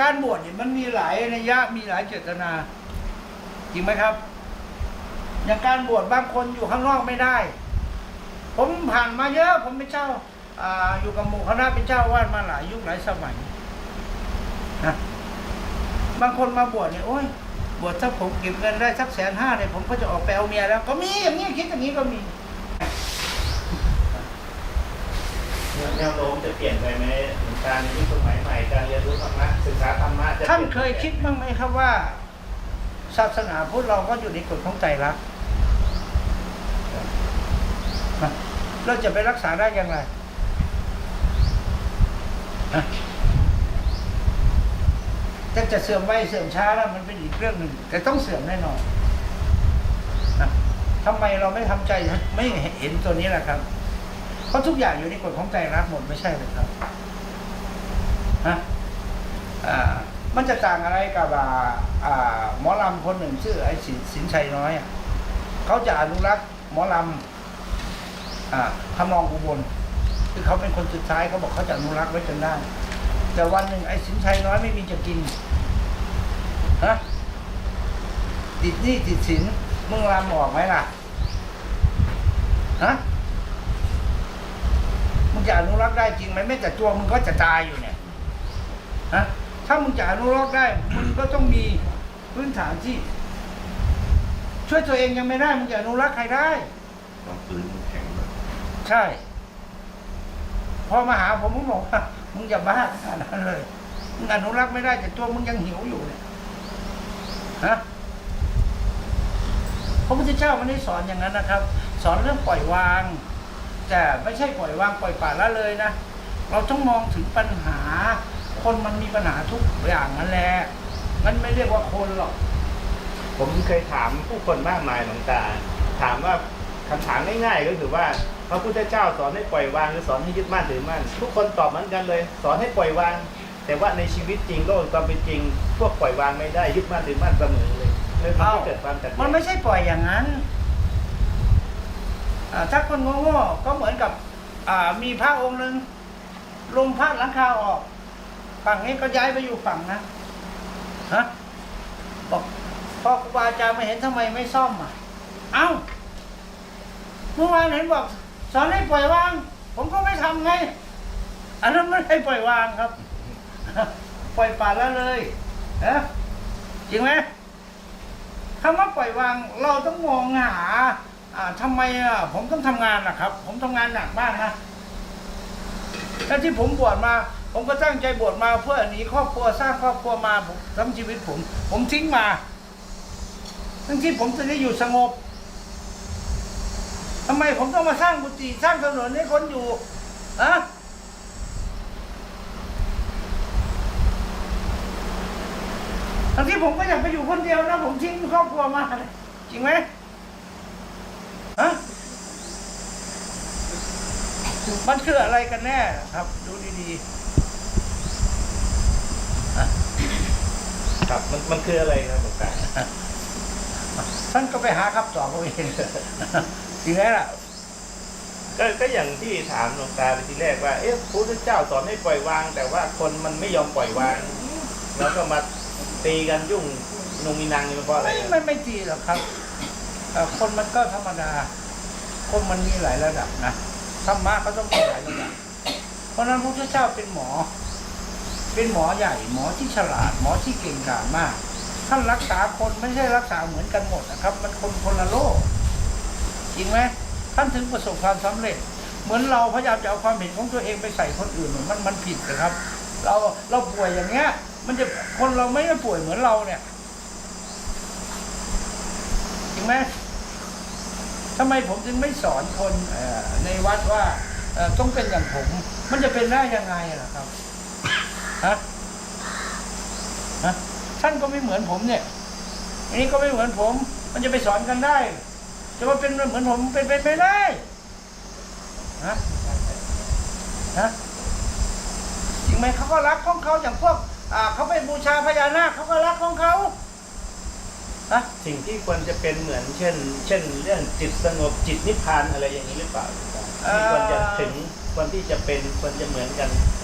การบวชเนี่ยมันมีหลายนัยยะมีหลายเจตนา จริงไหมครับ อย่างการบวชบางคนอยู่ข้างนอกไม่ได้ ผมผ่านมาเยอะ ผมเป็นเจ้าอ่าอยู่กับหมู่คณะเป็นเจ้าวาดมาหลายยุคหลายสมัยนะบางคนมาบวชเนี่ยโอ้ยบวชถ้าผมเก็บเงินได้สักแสนห้าเนี่ยผมก็จะออกไปเอาเมียแล้ว ก็มีอย่างนี้คิดอย่างนี้ก็มีแนวโน้มจะเปลี่ยนไปไหม การยุคสมัยใหม่การเรียนรู้ธรรมะศึกษาธรรมะจะท่านเคยคิดบ้างไหมครับว่า ศาสนาพุทธเราก็อยู่ในกฎของใจรักฮะเราจะไปรักษาได้อย่างไรฮะแต่จะเสื่อมไวเสื่อมช้าแล้วมันเป็นอีกเรื่องหนึ่ง แต่ต้องเสื่อมแน่นอนนะทำไมเราไม่ทำใจไม่เห็นตัวนี้ล่ะครับ เพราะทุกอย่างอยู่ในกฎของใจรักหมดไม่ใช่เลยครับ ฮะอ่ามันจะต่างอะไรกับอ่าอ่าหมอลำคนหนึ่งชื่อไอ้สินสินชัยน้อยเขาจะอนุรักษ์หมอลำอ่าทำนองอุบลคือเขาเป็นคนสุดท้ายเขาบอกเขาจะอนุรักษ์ไว้จนได้ แต่วันหนึ่งไอ้สินชัยน้อยไม่มีจะกินฮะติดหนี้ติดสินมึงรำออกไหมล่ะฮะมึงจะอนุรักษ์ได้จริงไหมแม้แต่ตัวมึงก็จะตายอยู่เนี่ย ฮะถ้ามึงจะอนุรักษ์ได้ มึงก็ต้องมีพื้นฐานที่ช่วยตัวเองยังไม่ได้มึงจะอนุรักษ์ใครได้ต้องพื้นแข็งแบบใช่ พอมาหาผมผมบอกว่ามึงอย่าบ้าขนาดนั้นเลยมึงอนุรักษ์ไม่ได้แต่ตัวมึงยังหิวอยู่เนี่ยฮะพระพุทธเจ้าไม่ได้สอนอย่างนั้นนะครับ สอนเรื่องปล่อยวาง แต่ไม่ใช่ปล่อยวางปล่อยปละละเลยนะเราต้องมองถึงปัญหา คนมันมีปัญหาทุกอย่างนั่นแหละมันไม่เรียกว่าคนหรอก ผมเคยถามผู้คนมากมายหลวงตา ถามว่าคำถามง่ายๆก็คือว่าพระพุทธเจ้าสอนให้ปล่อยวางหรือสอนให้ยึดมั่นถือมั่นทุกคนตอบเหมือนกันเลย สอนให้ปล่อยวาง แต่ว่าในชีวิตจริงโลกความเป็นจริง พวกปล่อยวางไม่ได้ยึดมั่นถือมั่นเสมอเลยเลยทำให้เกิดความแย้งมันไม่ใช่ปล่อยอย่างนั้นถ้าคนโง่ๆก็เหมือนกับมีพระองค์หนึ่งลงพระหลังคาออก ฝั่งนี้ก็ย้ายไปอยู่ฝั่งนะฮะบอกพ่อครูบาอาจารย์ไม่เห็นทำไมไม่ซ่อมอะ เอ้าเมื่อวานเห็นบอกสอนให้ปล่อยวาง ผมก็ไม่ทำไง อันนั้นไม่ได้ปล่อยวางครับ ปล่อยป่าละเลยฮะจริงไหมคำว่าปล่อยวางเราต้องมองหาอ่าทำไมอะผมต้องทำงานนะครับ ผมทำงานหนักมากนะแล้วที่ผมบวชมา ผมก็ตั้งใจบวชมาเพื่อหนีครอบครัวสร้างครอบครัวมาผมทั้งชีวิตผม ผมทิ้งมา ทั้งที่ผมจะได้อยู่สงบทำไมผมต้องมาสร้างกุฏิสร้างถนนให้คนอยู่อะทั้งที่ผมก็อยากไปอยู่คนเดียวนะ ผมทิ้งครอบครัวมาจริงไหมฮะมันคืออะไรกันแน่ครับ ดูดี ครับมันมันคืออะไรครับหลวงตาๆท่านก็ไปหาคำตอบเอาเองจริงไหมล่ะก็ก็อย่างที่ถามหลวงตาไปทีแรกว่า เอ๊ะพระพุทธเจ้าสอนให้ปล่อยวาง แต่ว่าคนมันไม่ยอมปล่อยวาง แล้วก็มาตีกันยุ่งนุงมีนางนี่มันเพราะอะไรไม่ครับไม่ไม่จีหรอกครับเอ่อคนมันก็ธรรมดา คนมันมีหลายระดับนะธรรมะก็ต้องมีหลายระดับเพราะฉะนั้นพระพุทธเจ้าเป็นหมอ เป็นหมอใหญ่หมอที่ฉลาด หมอที่เก่งกาจมาก ท่านรักษาคนไม่ใช่รักษาเหมือนกันหมดนะครับ มันคนคนละโลกจริงไหมท่านถึงประสบความสำเร็จ เหมือนเราพยายามจะเอาความเห็นของตัวเองไปใส่คนอื่นมันมันผิดนะครับ เราเราป่วยอย่างเงี้ย มันจะคนเราไม่ได้ป่วยเหมือนเราเนี่ยจริงไหมทำไมผมจึงไม่สอนคนในวัดว่าต้องเป็นอย่างผม มันจะเป็นได้ยังไงล่ะครับ ฮะฮะท่านก็ไม่เหมือนผมเนี่ยอันนี้ก็ไม่เหมือนผม มันจะไปสอนกันได้จะมาเป็นเหมือนผมเป็นไปไม่ได้ฮะฮะจริงไหมเขาก็รักของเขาอย่างพวกอ่าเขาไปบูชาพญานาคเขาก็รักของเขาฮะสิ่งที่ควรจะเป็นเหมือนเช่น เช่น เรื่องจิตสงบจิตนิพพานอะไรอย่างนี้หรือเปล่าที่ควรจะถึงควรที่จะเป็นควรจะเหมือนกันอ่า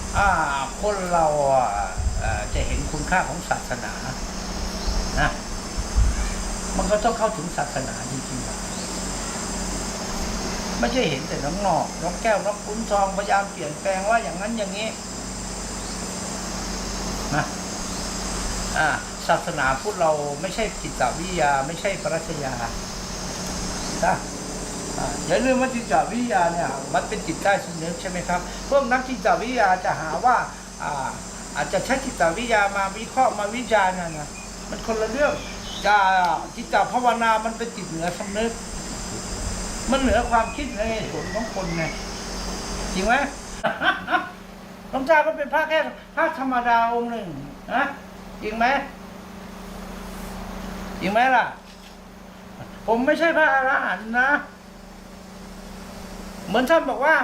คนเราอะจะเห็นคุณค่าของศาสนานะมันก็ต้องเข้าถึงศาสนาจริงๆไม่ใช่เห็นแต่น้องนอกน้องแก้วน้องขุนทองพยายามเปลี่ยนแปลงว่าอย่างนั้นอย่างนี้นะอาศาสนาพุทธเราไม่ใช่จิตวิทยา ไม่ใช่ปรัชญานะ อย่าลืมว่าจิตวิทยาเนี่ยมันเป็นจิตใต้สำนึกใช่ไหมครับพวกนักจิตวิทยาจะหาว่าอ่าอาจจะใช้จิตวิทยามาวิเคราะห์มาวิจารณ์นะนะมันคนละเรื่องจะจิตภาวนา มันเป็นจิตเหนือสำนึก มันเหนือความคิดในเหตุผลของคนไงจริงไหมหลวงตาก็เป็นพระแค่พระธรรมดาองค์หนึ่งนะจริงไหมจริงไหมล่ะ ผมไม่ใช่พระอรหันต์นะ เหมือนท่านบอกว่า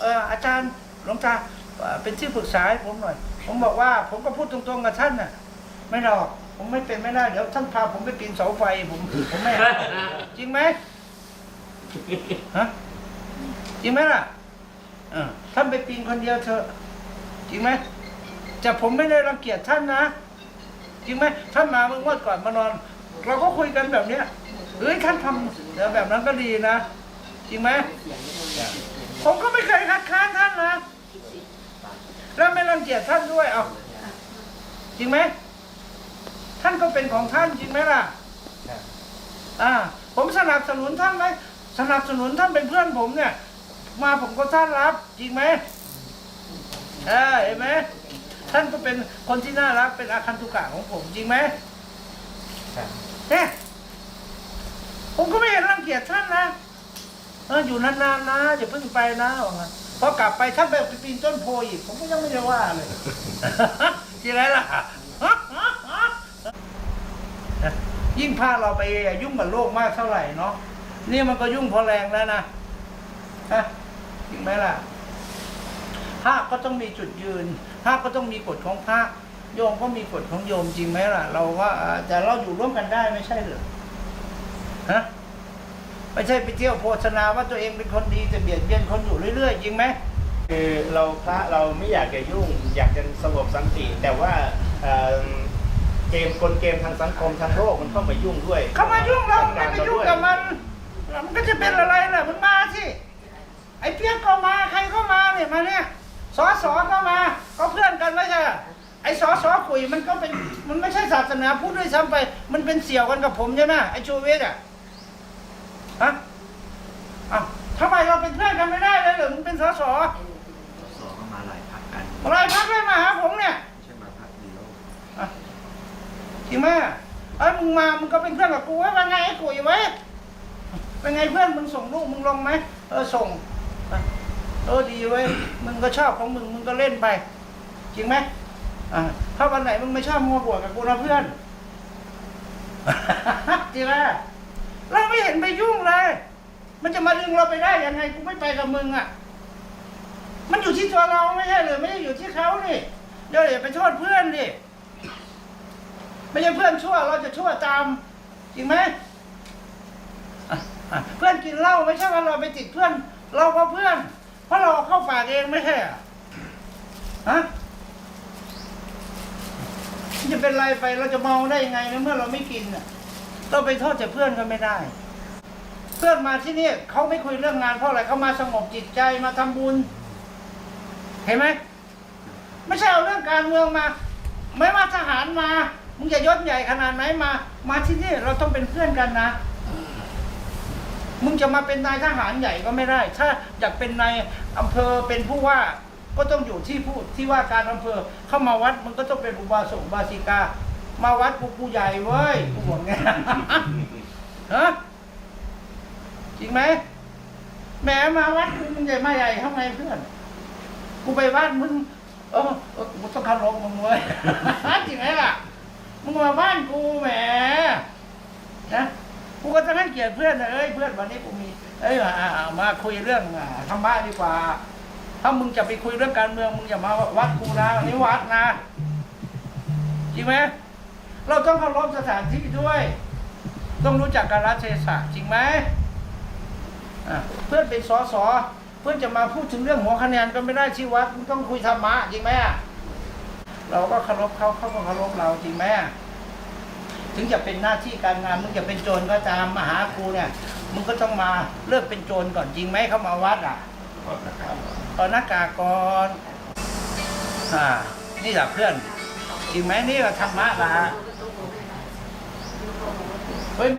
เอออาจารย์หลวงตาเป็นที่ปรึกษาให้ผมหน่อย ผมบอกว่า ผมก็พูดตรงๆกับท่านน่ะ ไม่หรอกผมไม่เป็นไม่ได้เดี๋ยวท่านพาผมไปปีนเสาไฟผมผมไม่เอาจริงไหมฮะจริงไหมล่ะเออท่านไปปีนคนเดียวเถอะจริงไหมแต่ผมไม่ได้รังเกียจท่านนะจริงไหมท่านมาเมื่องวดก่อนมานอน เราก็คุยกันแบบเนี้ยเฮ้ยท่านทำแบบนั้นก็ดีนะ จริงไหมผมก็ไม่เคยคัดค้านท่านนะ แล้วไม่รังเกียจท่านด้วยเอาจริงไหมท่านก็เป็นของท่านจริงไหมล่ะครับอ่า ผมสนับสนุนท่านไหมสนับสนุนท่านเป็นเพื่อนผมเนี่ย มาผมก็ต้อนรับ จริงไหมเออเห็นไหมท่านก็เป็นคนที่น่ารักเป็นอาคันตุกะของผมจริงไหมครับเนี่ยผมก็ไม่เห็นรังเกียจท่านนะ เอออยู่นานๆนะอย่าเพิ่งไปนะว่างั้นพอกลับไปท่านไปปีนต้นโพอีกผมก็ยังไม่ได้ว่าเลย ทีไรล่ะ ยิ่งพาเราไปยุ่งกับโลกมากเท่าไหร่เนาะนี่มันก็ยุ่งพอแรงแล้วนะฮะจริงไหมล่ะพระก็ต้องมีจุดยืนพระก็ต้องมีกฎของพระโยมก็มีกฎของโยมจริงไหมล่ะ เราว่าแต่เราอยู่ร่วมกันได้ไม่ใช่เหรอฮะ ไม่ใช่ไปเที่ยวโฆษณาว่าตัวเองเป็นคนดีแต่เบียดเบียนคนอยู่เรื่อยๆจริงไหมคือเราพระเราไม่อยากจะยุ่ง อยากจะสงบสันติ แต่ว่าเอ่อเกมกลเกมทางสังคมทางโลกมันเข้ามายุ่งด้วยเขามายุ่งเราจัดไม่กไปรยุ่งด้วกับมันมันก็จะเป็นอะไรล่ะมันมาสิไอ้เปียกก็มาใครก็มาเนี่ยมาเนี่ยสอสอก็มา ก็เพื่อนกันไม่ใช่เหรอไอ้สอสอคุยมันก็เป็นมันไม่ใช่ศาสนาพูดด้วยซ้ำไป มันเป็นเสี่ยวกันกับผมใช่ไหมไอ้ชูวิทย์อะ ฮะอ้าวทำไมเราเป็นเพื่อนกันไม่ได้เลยเหรอมึงเป็นสอสอสอก็มาหลายพักกันอะไรพักเลยมาหาผมเนี่ยไม่ใช่มาพักเดียวอะจริงไหมเอ้ยมึงมามึงก็เป็นเพื่อนกับกูไว้ว่าไงไอ้กุยไว้เป็นไงเพื่อนมึงส่งลูกมึงลงไหมเออส่งอะเออดีไว้ยมึงก็ชอบของมึงมึงก็เล่นไป จริงไหมอ่าถ้าวันไหนมึงไม่ชอบมึงมาบวกกับกูนะเพื่อน จริงไหม เราไม่เห็นไปยุ่งเลย มันจะมาดึงเราไปได้ยังไงกูไม่ไปกับมึงอะ มันอยู่ที่ตัวเราไม่ใช่หรือไม่ได้อยู่ที่เขานี่เดี๋ยวอย่าไปโทษเพื่อนดิไม่ใช่เพื่อนชั่ว เราจะชั่วตามจริงไหมเพื่อนกินเหล้าไม่ใช่ว่าเราไปติดเพื่อน เราก็เพื่อน เพราะเราเข้าปากเองไม่ใช่หรอฮะจะเป็นไรไปเราจะเมาได้ยังไงในเมื่อเราไม่กินอะ เราไปโทษแต่เพื่อนก็ไม่ได้ เพื่อนมาที่นี่เขาไม่คุยเรื่องงานเพราะอะไรเขามาสงบจิตใจมาทำบุญ เห็นไหมไม่ใช่เอาเรื่องการเมืองมา ไม่ว่าทหารมา มึงจะยศใหญ่ขนาดไหนมา มาที่นี่เราต้องเป็นเพื่อนกันนะมึงจะมาเป็นนายทหารใหญ่ก็ไม่ได้ ถ้าอยากเป็นนายอำเภอเป็นผู้ว่า ก็ต้องอยู่ที่ผู้ที่ว่าการอำเภอเข้ามาวัดมันก็ต้องเป็นอุบาสกอุบาสิกา มาวัดกูกูใหญ่เว้ยกูบอกไงฮะจริงไหมแหมมาวัดกูมึงใหญ่มาใหญ่ทำไงเพื่อน กูไปบ้านมึงเออเออกูต้องคารพมึงเว้ยจริงไหมล่ะมึงมาบ้านกูแหมนะกูก็จะให้เกียรติเพื่อนนะเอ้ยเพื่อนวันนี้กูมี เอ้ยมาอ่ามาคุยเรื่องอ่าธรรมะดีกว่า ถ้ามึงจะไปคุยเรื่องการเมืองมึงอย่ามาวัดกูนะอันนี้วัดนะจริงไหม เราต้องเคารพสถานที่ด้วย ต้องรู้จักการรัเทศะจริงไหมเพื่อนเป็นสอสอเพื่อนจะมาพูดถึงเรื่องหัวคะแนนก็ไม่ได้ที่วัดมึงต้องคุยธรรมะจริงไหมเราก็เคารพเขาเขาก็เคารพเราจริงไหมถึงจะเป็นหน้าที่การงานมึงจะเป็นโจรก็ตามมาหาครูเนี่ยมึงก็ต้องมาเลิกเป็นโจรก่อนจริงไหมเขามาวัดอะตอนหน้ากากก่อนอ่านี่แหละเพื่อนจริงไหมนี่ก็ธรรมะละ